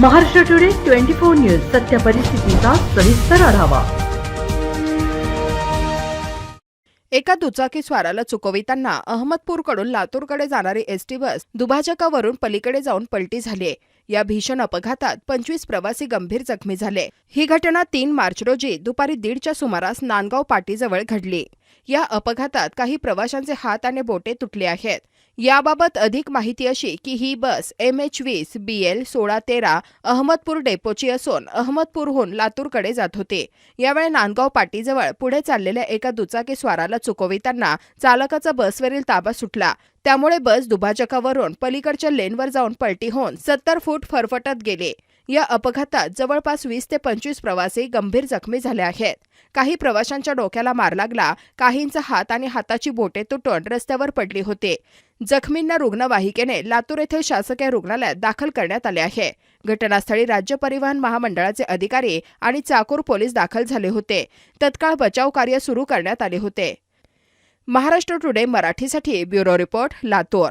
Maharashtra today twenty four news सत्य परिस्थितीचा सविस्तर आढावा. एका दुचाकी स्वाराला चुकविताना अहमदपूरकडून लातूरकडे जाणारी एसटी बस दुभाजकावरून पलीकडे जाऊन पलटी झाली या भीषण अपघातात पंचवीस प्रवासी गंभीर जखमी झाले. ही घटना तीन मार्च रोजी दुपारी दीडच्या सुमारास नांदगाव पाटीजवळ घडली. या अपघातात काही प्रवाशांचे हात आणि बोटे तुटले आहेत. याबाबत अधिक माहिती अशी की ही बस एम एच वीस बी एल सोळा तेरा अहमदपूर डेपोची असून अहमदपूरहून लातूरकडे जात होती. यावेळी नांदगाव पाटीजवळ पुढे चाललेल्या एका दुचाकी स्वाराला चुकविताना चालकाचा बसवरील ताबा सुटला. त्यामुळे बस दुभाजकावरून पलीकडच्या लेनवर जाऊन पलटी होऊन सत्तर फूट फरफटत गेले. या अपघातात जवळपास वीस ते पंचवीस प्रवासी गंभीर जखमी झाले आहेत. काही प्रवाशांच्या डोक्याला मार लागला काहींचा हात आणि हाताची बोटे तुटून रस्त्यावर पडली होते. जखमींना रुग्णवाहिकेने लातूर येथील शासकीय रुग्णालयात दाखल करण्यात आले आहे. घटनास्थळी राज्य परिवहन महामंडळाचे अधिकारी आणि चाकूर पोलीस दाखल झाले होते. तत्काळ बचाव कार्य सुरू करण्यात आले होते. महाराष्ट्र टुडे मराठीसाठी ब्युरो रिपोर्ट लातूर.